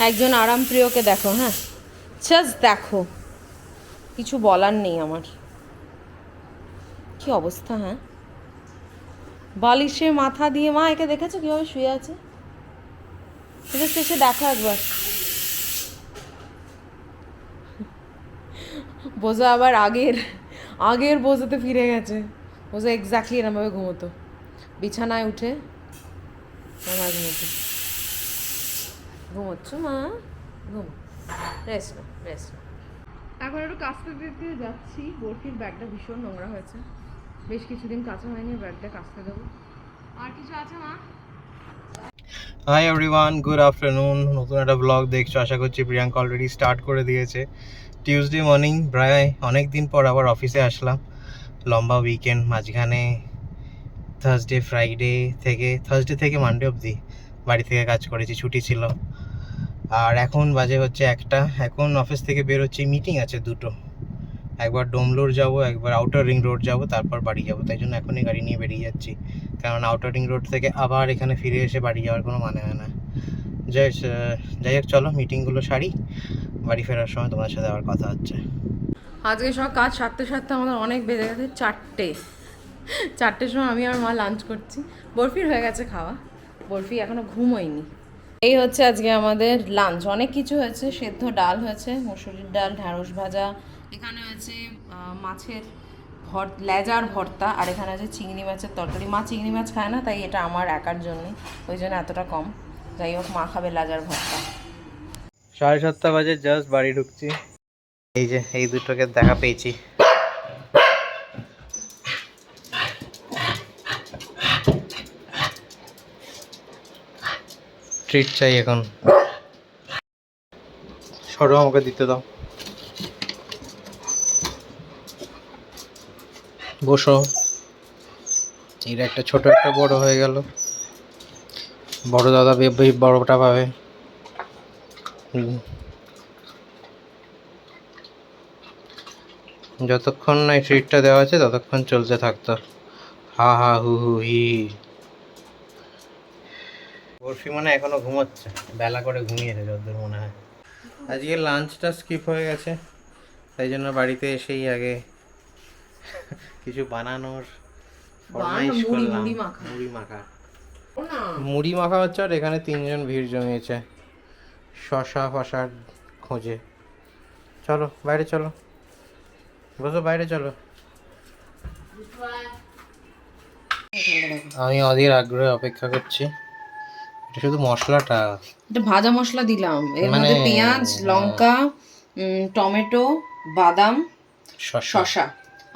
একজন আরামপ্রিয়কে দেখো হ্যাঁ? জাস্ট দেখো। কিছু বলার নেই আমার। কি অবস্থা হ্যাঁ? বালিশে মাথা দিয়ে, মা, একে দেখেছ কীভাবে শুয়ে আছে? এটা শেষে দেখা একবার। বোঝা আবার আগের আগের বোঝাতে ফিরে গেছে। বোঝা এক্স্যাক্টলি এরমভাবে ঘুমোতো। বিছানায় উঠে, আমার ঘুমোতো। ঘুমোচ্ছ মা? ঘুম। রেস্ট না রেস্ট এখন একটু কাচতে দিতে যাচ্ছি। বরফির ব্যাগটা ভীষণ নোংরা হয়েছে। বেশ কিছুদিন কাঁচা হয়নি ব্যাগটা কাচতে দেবো। আর কিছু আছে মা? হাই এভরিওয়ান গুড আফটারনুন নতুন একটা ব্লগ দেখছ আশা করছি প্রিয়াঙ্কা অলরেডি স্টার্ট করে দিয়েছে। টিউসডে মর্নিং প্রায় অনেক দিন পর আবার অফিসে আসলাম। লম্বা উইকেন্ড মাঝখানে থার্সডে ফ্রাইডে থেকে থার্সডে থেকে মানডে অবধি বাড়ি থেকে কাজ করেছি ছুটি ছিল। আর এখন বাজে হচ্ছে একটা। এখন অফিস থেকে বের হচ্ছে মিটিং আছে দুটো। একবার ডোমলোর যাব, একবার আউটার রিং রোড যাব, তারপর বাড়ি যাব। তাই জন্য এখনই গাড়ি নিয়ে বেরিয়ে যাচ্ছি। কারণ আউটার রিং রোড থেকে আবার এখানে ফিরে এসে বাড়ি যাওয়ার কোনো মানে হয় না। যাই যাই হোক, চলো মিটিংগুলো সারি। বাড়ি ফেরার সময় তোমার সাথে আবার কথা হচ্ছে। আজকে সব কাজ সারতে সারতে আমাদের অনেক বেজে গেছে চারটে। চারটের সময় আমি আর মা লাঞ্চ করছি। বরফির হয়ে গেছে খাওয়া। বরফি এখনও ঘুমোয়নি। এই হচ্ছে আজকে আমাদের লাঞ্চ অনেক কিছু হয়েছে সেদ্ধ ডাল হয়েছে মুসুরির ডাল ঢ্যাঁড়স ভাজা এখানে আহ, মাছের ভর লেজার ভর্তা আর এখানে আছে চিংড়ি মাছের তরকারি। মা চিংড়ি মাছ খায় না তাই এটা আমার একার জন্য ওই জন্য এতটা কম। যাই হোক মা খাবে লেজার ভর্তা। সাড়ে সাতটা বাজে জাস্ট বাড়ি ঢুকছি। এই যে এই দুটোকে দেখা পেয়েছি। ট্রিট চাই এখন। সরো আমাকে দিতে দাও। বসো। এর একটা ছোট একটা বড় হয়ে গেল। বড় দাদা বড়টা পাবে। যতক্ষণ না এই ট্রিটটা দেওয়া আছে ততক্ষণ চলতে থাকতো। হা হা, হু হু, হি। বরফি মনে এখনও ঘুমোচ্ছে। বেলা করে ঘুমিয়েছে যতদূর মনে হয়। আজকে লাঞ্চটা স্কিপ হয়ে গেছে। তাই জন্য বাড়িতে এসেই আগে কিছু বানানোর ফরমাইশ মুড়ি- করলাম। মুড়ি মাখা। মুড়ি মাখা। মুড়ি মাখা হচ্ছে আর এখানে তিনজন ভিড় জমিয়েছে। শশা ফশার খোঁজে। চলো বাইরে চলো। বসো বাইরে চলো। আমি অধীর আগ্রহে অপেক্ষা করছি। এটা শুধু মশলাটা? এটা ভাজা মশলা দিলাম। এর মানে- মধ্যে পেঁয়াজ লঙ্কা টমেটো বাদাম শশা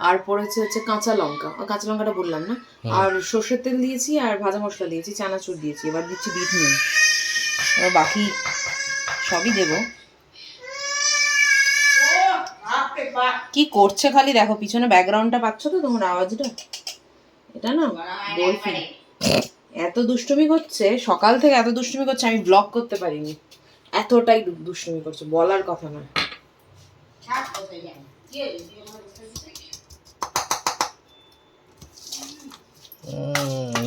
আর পড়েছে হচ্ছে কাঁচা লঙ্কা। আর কাঁচা লঙ্কাটা বললাম না। আর সর্ষের তেল দিয়েছি আর ভাজা মশলা দিয়েছি চানাচুর দিয়েছি। এবার দিচ্ছি বিট নুন এবার বাকি সবই দেবো। কি করছে খালি? দেখো পিছনে ব্যাকগ্রাউন্ডটা পাচ্ছ তো তোমার আওয়াজটা? এটা না বরফি এত দুষ্টুমি করছে সকাল থেকে এত দুষ্টুমি করছে আমি ব্লক করতে পারিনি। এতটাই দুষ্টুমি করছে বলার কথা না।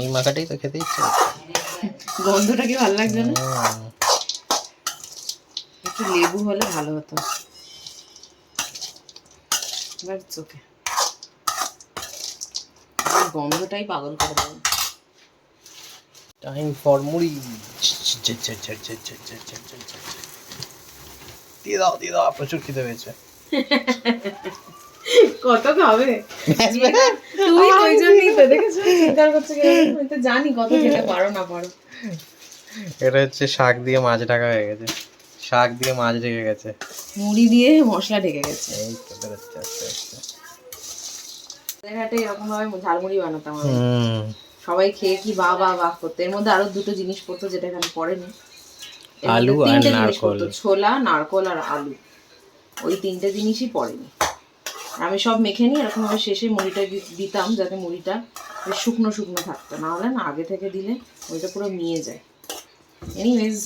এই মাখাটাই তো খেতে ইচ্ছে গন্ধটা কি ভালো লাগছে না? একটু লেবু হলে ভালো হতো। এবার চোখে গন্ধটাই পাগল করে দেবে টাইম ফর মুড়ি দিয়ে দাও দিয়ে দাও প্রচুর খিদে পেয়েছে। কত খাবে? তুই ওই জন্যই তো দেখেছ চিন্তা করছে? আমি তো জানি কত খেতে পারো না পারো। এটা হচ্ছে শাক দিয়ে মাছ ঢাকা হয়ে গেছে। শাক দিয়ে মাছ ঢেকে গেছে। মুড়ি দিয়ে মশলা ঢেকে গেছে। এই তো বেরোচ্ছে আস্তে আস্তে। এরকম ভাবে ঝালমুড়ি বানাতাম আমি। হুম। সবাই খেয়ে কি বা বা বা করতো। এর মধ্যে আরও দুটো জিনিস পড়তো যেটা এখানে পড়েনি। আলু আর নারকোল। ছোলা নারকোল আর আলু। ওই তিনটে জিনিসই পড়েনি। আমি সব মেখে নিই এরকম ভাবে শেষে মুড়িটা দিতাম যাতে মুড়িটা শুকনো শুকনো থাকতো। না হলে না আগে থেকে দিলে মুড়িটা পুরো মিয়ে যায়। এনিওয়েজ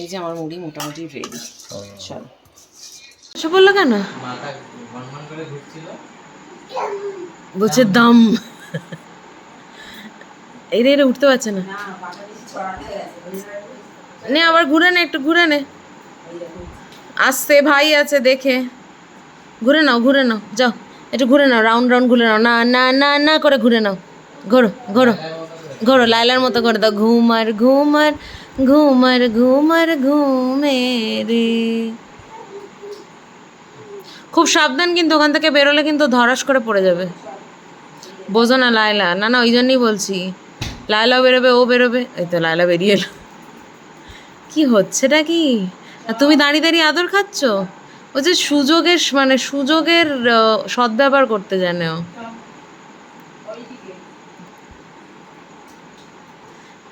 এই যে আমার মুড়ি মোটামুটি রেডি চলো। বলল কেন? মাথা গনগন করে ঘুরছিল। বলছে দাম। এই রে উঠতে পারছে না। নে আবার ঘুরে নে, একটু ঘুরে নে। আসতে ভাই আছে, দেখে। ঘুরে নাও ঘুরে নাও, যাও। একটু ঘুরে নাও রাউন্ড রাউন্ড ঘুরে নাও। না না না না করে ঘুরে নাও। ঘোরো ঘোরো ঘোরো লাইলার মতো করে দাও। ঘুমার ঘুমার ঘুমার ঘুমার ঘুমে রে খুব সাবধান কিন্তু, ওখান থেকে বেরোলে কিন্তু ধরাস করে পড়ে যাবে। বোঝো না, লায়লা। না না, ওই জন্যই বলছি। লায়লাও বেরোবে, ও বেরোবে। এই তো লায়লা বেরিয়ে এলো। কি হচ্ছেটা কি? আর তুমি দাঁড়িয়ে দাঁড়িয়ে আদর খাচ্ছ? ও যে সুযোগের মানে সুযোগের সদ্ব্যবহার করতে জানে ও।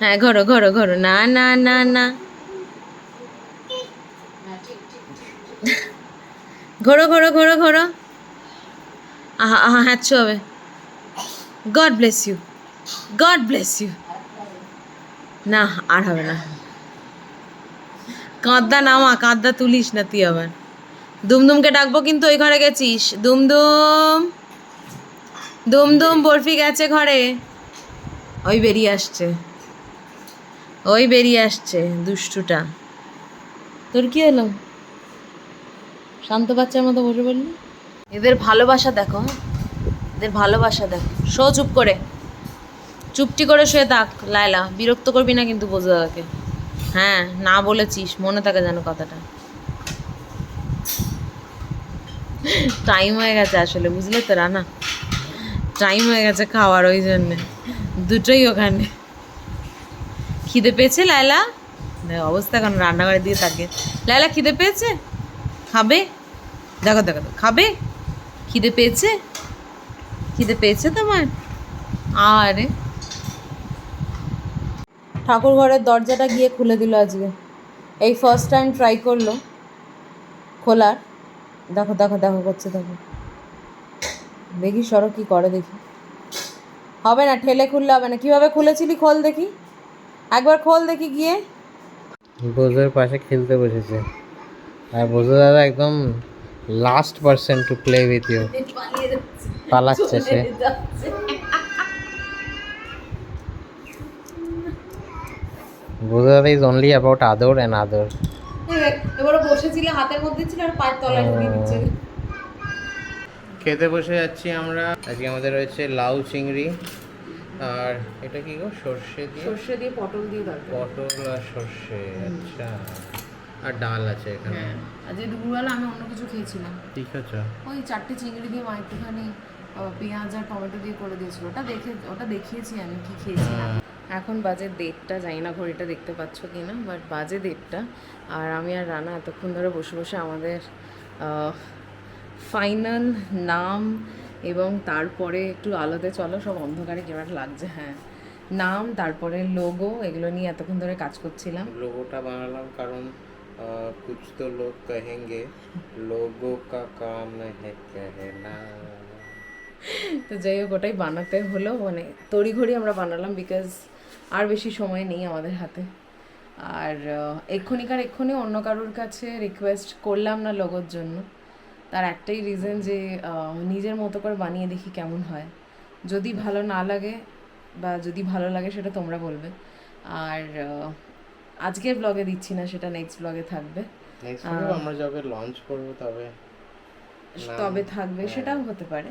হ্যাঁ ঘরো ঘরো ঘরো। না না না না। ঘোরো ঘোরো ঘোরো ঘোরো। আহা আহা হ্যাচ্ছ হবে God bless you God bless you না, আর হবে না। কাঁদদা নামা কাঁদদা তুলিস না তুই আবার। দুমদুমকে ডাকবো কিন্তু ওই ঘরে গেছিস। দুমদুম দুমদুম, বরফি গেছে ঘরে। ওই বেরিয়ে আসছে। ওই বেরিয়ে আসছে দুষ্টুটা। তোর কি হলো? শান্ত বাচ্চার মতো বসে বললি এদের ভালোবাসা দেখো হ্যাঁ? এদের ভালোবাসা দেখো। শো চুপ করে। চুপটি করে শুয়ে থাক লায়লা। বিরক্ত করবি না কিন্তু বোঝা দাদাকে। হ্যাঁ না বলেছিস মনে থাকে যেন কথাটা। টাইম হয়ে গেছে আসলে বুঝলে তো রানা? টাইম হয়ে গেছে খাওয়ার ওই জন্যে। দুটোই ওখানে। খিদে পেয়েছে লায়লা? অবস্থা এখন রান্নাঘরের দিকে থাকে। লায়লা খিদে পেয়েছে? খাবে? দেখো দেখো, খাবে? খিদে পেয়েছে? খিদে পেয়েছে তোমার? আরে। ঠাকুর ঘরের দরজাটা গিয়ে খুলে দিল আজকে। এই ফার্স্ট টাইম ট্রাই করল খোলার। দেখো দেখো দেখো করছে দেখো। দেখি সরো কি করে দেখি। হবে না ঠেলে খুললে হবে না। কীভাবে খুলেছিলি খোল দেখি। একবার খোল দেখি গিয়ে। বোঝোর পাশে খেলতে বসেছে। আর বোঝো দাদা একদম last person to play with you পালাচ্ছে সে। বোঝো দাদা ইজ অনলি অ্যাবাউট আদর অ্যান্ড আদর এবারে বসেছিল হাতের মধ্যে ছিল আর পায়ের তলায় ঢুকিয়ে দিচ্ছে খেতে বসে যাচ্ছি আমরা। আজকে আমাদের রয়েছে লাউ চিংড়ি। আর এটা কি গো? সর্ষে দিয়ে? সর্ষে দিয়ে পটল দিয়ে দরকার পটল আর সর্ষে আচ্ছা। আর ডাল আছে এখানে। হ্যাঁ আজকে দুপুরবেলা আমি অন্য কিছু খেয়েছিলাম। ঠিক আছে ওই চারটে চিংড়ি দিয়ে মা একটুখানি পেঁয়াজ আর টমেটো দিয়ে করে দিয়েছিল। ওটা দেখে ওটা দেখিয়েছি আমি কি খেয়েছিলাম। এখন বাজে দেড়টা জানি না ঘড়িটা দেখতে পাচ্ছ কি না বাট বাজে দেড়টা আর আমি আর রানা এতক্ষণ ধরে বসে বসে আমাদের ফাইনাল নাম এবং তারপরে একটু আলোতে চলো সব অন্ধকারে কেমন একটা লাগছে হ্যাঁ নাম তারপরে লোগো এগুলো নিয়ে এতক্ষণ ধরে কাজ করছিলাম লোগোটা বানালাম কারণ কুছ তো লোক কহেঙ্গে লোগো কা কাম হ্যাঁ कहना তো যাই হোক ওটাই বানাতে হলো মানে তড়িঘড়ি আমরা বানালাম বিকজ আর বেশি সময় নেই আমাদের হাতে। আর এক্ষুনিকার এক্ষুনি অন্য কারোর কাছে রিকোয়েস্ট করলাম না লগোর জন্য। তার একটাই রিজন যে নিজের মতো করে বানিয়ে দেখি কেমন হয়। যদি ভালো না লাগে বা যদি ভালো লাগে সেটা তোমরা বলবে। আর আজকের ব্লগে দিচ্ছি না সেটা নেক্সট ব্লগে থাকবে। আমরা যবে লঞ্চ করব তবে তবে থাকবে সেটাও হতে পারে।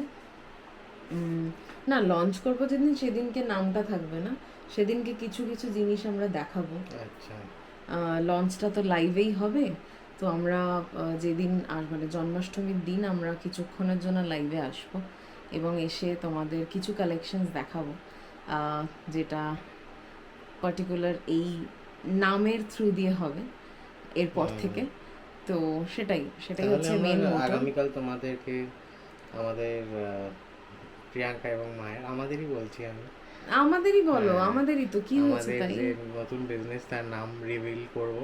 না লঞ্চ করব যেদিন সেদিনকে নামটা থাকবে না। সেদিনকে কিছু কিছু জিনিস আমরা দেখাবো। আচ্ছা। লঞ্চটা তো লাইভেই হবে। তো আমরা যেদিন আর মানে জন্মাষ্টমীর দিন আমরা কিছুক্ষণের জন্য লাইভে আসব এবং এসে তোমাদের কিছু কালেকশনস দেখাবো। যেটা পার্টিকুলার এই নামের থ্রু দিয়ে হবে এরপর থেকে। তো সেটাই সেটাই হচ্ছে মেন আগামীকাল তোমাদেরকে আমাদের প্রিয়াঙ্কা এবং মায়ের আমাদেরই বলছি আমি আমাদেরই বলো হ্যাঁ, আমাদেরই তো কি হয়েছে আমাদের তাই? যে নতুন বিজনেস তার নাম রিভিল করব।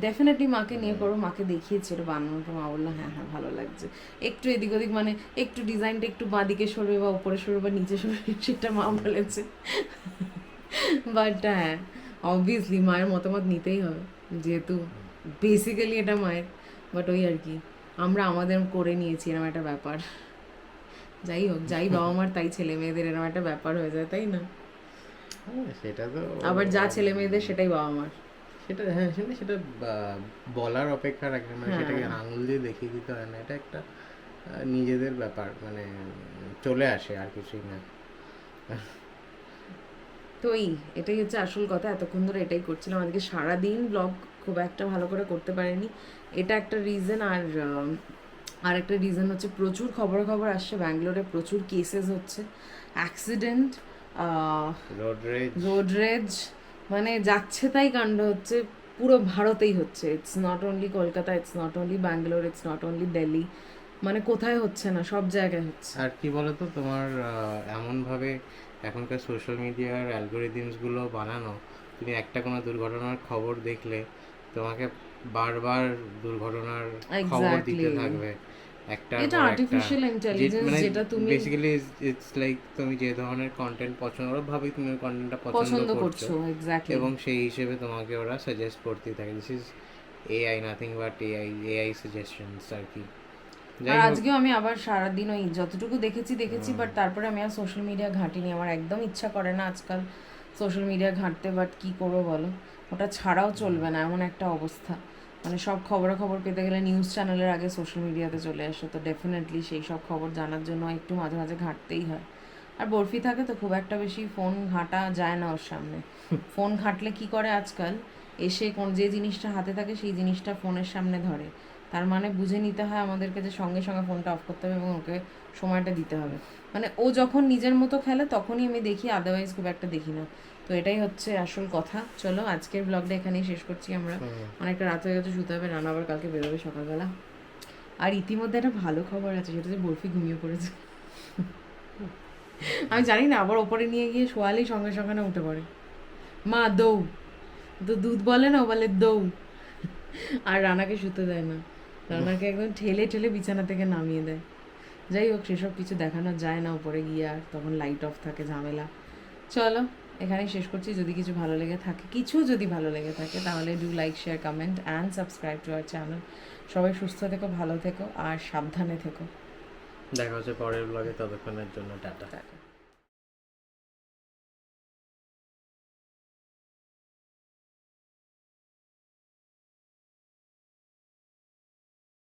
ডেফিনেটলি মাকে নিয়ে করো মাকে দেখিয়েছিল বানানোটা মা বলল হ্যাঁ হ্যাঁ ভালো লাগছে। একটু এদিক ওদিক মানে একটু ডিজাইনটা একটু বাঁদিকে সরবে বা উপরে সরবে বা নিচে সরবে সেটা মা বলেছে। বাট হ্যাঁ অবভিয়াসলি মায়ের মতামত নিতেই হবে। যেহেতু বেসিক্যালি এটা মায়ের বাট ওই আর কি। আমরা আমাদের করে নিয়েছি এরকম একটা ব্যাপার। যাই হোক যাই বাবা মার তাই ছেলে মেয়েদের এরকম একটা ব্যাপার হয়ে যায় তাই না? হ্যাঁ, সেটা তো আবার যা ছেলে মেয়েদের সেটাই বাবা মার। সেটা হ্যাঁ সেটা সেটা বলার অপেক্ষা রাখে না হ্যাঁ। সেটাকে আঙুল দিয়ে দেখিয়ে দিতে হয় না এটা একটা নিজেদের ব্যাপার মানে চলে আসে আর কিছুই না। তো এই এটাই হচ্ছে আসল কথা এতক্ষণ ধরে এটাই করছিলাম আজকে সারাদিন ব্লগ খুব একটা ভালো করে করতে পারিনি। এটা একটা রিজন আর আর একটা রিজন হচ্ছে প্রচুর খবর খবর আসছে ব্যাঙ্গালোরে প্রচুর কেসেস হচ্ছে অ্যাক্সিডেন্ট রোড রেজ মানে যাচ্ছে তাই কাণ্ড হচ্ছে পুরো ভারতেই হচ্ছে। It's not only Kolkata it's not only Bangalore it's not only Delhi মানে কোথায় হচ্ছে না সব জায়গায় হচ্ছে। আর কি বলতো তোমার এমনভাবে এখনকার সোশ্যাল মিডিয়ার অ্যালগোরিদিমসগুলো বানানো তুমি একটা কোনো দুর্ঘটনার খবর দেখলে তোমাকে বারবার দুর্ঘটনার খবর দিতে থাকবে। একটা। এটা আর্টিফিশিয়াল ইন্টেলিজেন্স যেটা তুমি বেসিক্যালি ইটস লাইক তুমি যে ধরনের কন্টেন্ট পছন্দ করো ভাবে তুমি কন্টেন্টটা পছন্দ করছ। এক্স্যাক্টলি এবং সেই হিসেবে তোমাকে ওরা সাজেস্ট করতেই থাকে। This is AI nothing but AI AI suggestions আর কি। আর আজকেও আমি আবার সারাদিন ওই যতটুকু দেখেছি দেখেছি বাট তারপরে আমি আর সোশ্যাল মিডিয়া ঘাঁটিনি। আমার একদম ইচ্ছা করে না আজকাল সোশ্যাল মিডিয়া ঘাঁটতে বাট কি করব বলো? ওটা ছাড়াও চলবে না এমন একটা অবস্থা। মানে সব খবরাখবর পেতে গেলে নিউজ চ্যানেলের আগে সোশ্যাল মিডিয়াতে চলে আসে তো ডেফিনেটলি সেই সব খবর জানার জন্য একটু মাঝে মাঝে ঘাঁটতেই হয়। আর বরফি থাকে তো খুব একটা বেশি ফোন ঘাঁটা যায় না ওর সামনে। ফোন ঘাঁটলে কি করে আজকাল? এসে কোন যে জিনিসটা হাতে থাকে সেই জিনিসটা ফোনের সামনে ধরে। তার মানে বুঝে নিতে হয় আমাদেরকে যে সঙ্গে সঙ্গে ফোনটা অফ করতে হবে এবং ওকে সময়টা দিতে হবে। মানে ও যখন নিজের মতো খেলে তখনই আমি দেখি আদারওয়াইজ খুব একটা দেখি না। তো এটাই হচ্ছে আসল কথা। চলো আজকের ব্লগটা এখানেই শেষ করছি আমরা। অনেকটা রাত হয়ে গেছে শুতে হবে রান্না আবার কালকে বেরোবে সকালবেলা। আর ইতিমধ্যে একটা ভালো খবর আছে সেটা যে বরফি ঘুমিয়ে পড়েছে। আমি জানি না আবার ওপরে নিয়ে গিয়ে শোয়ালেই সঙ্গে সঙ্গে না উঠে পড়ে। মা দৌ তো দুধ বলে না ও বলে দৌ আর রানাকে শুতে দেয় না। রানাকে একদম ঠেলে ঠেলে বিছানা থেকে নামিয়ে দেয়। যাই হোক সেসব কিছু দেখানো যায় না উপরে গিয়ে আর তখন লাইট অফ থাকে ঝামেলা। চলো। এখানেই শেষ করছি। যদি কিছু ভালো লেগে থাকে কিছু যদি ভালো লেগে থাকে তাহলে do like share comment and subscribe to our channel সবাই সুস্থ থেকো ভালো থেকো আর সাবধানে থেকো। দেখা হচ্ছে পরের ব্লগে ততক্ষণের জন্য টাটা। টাটা।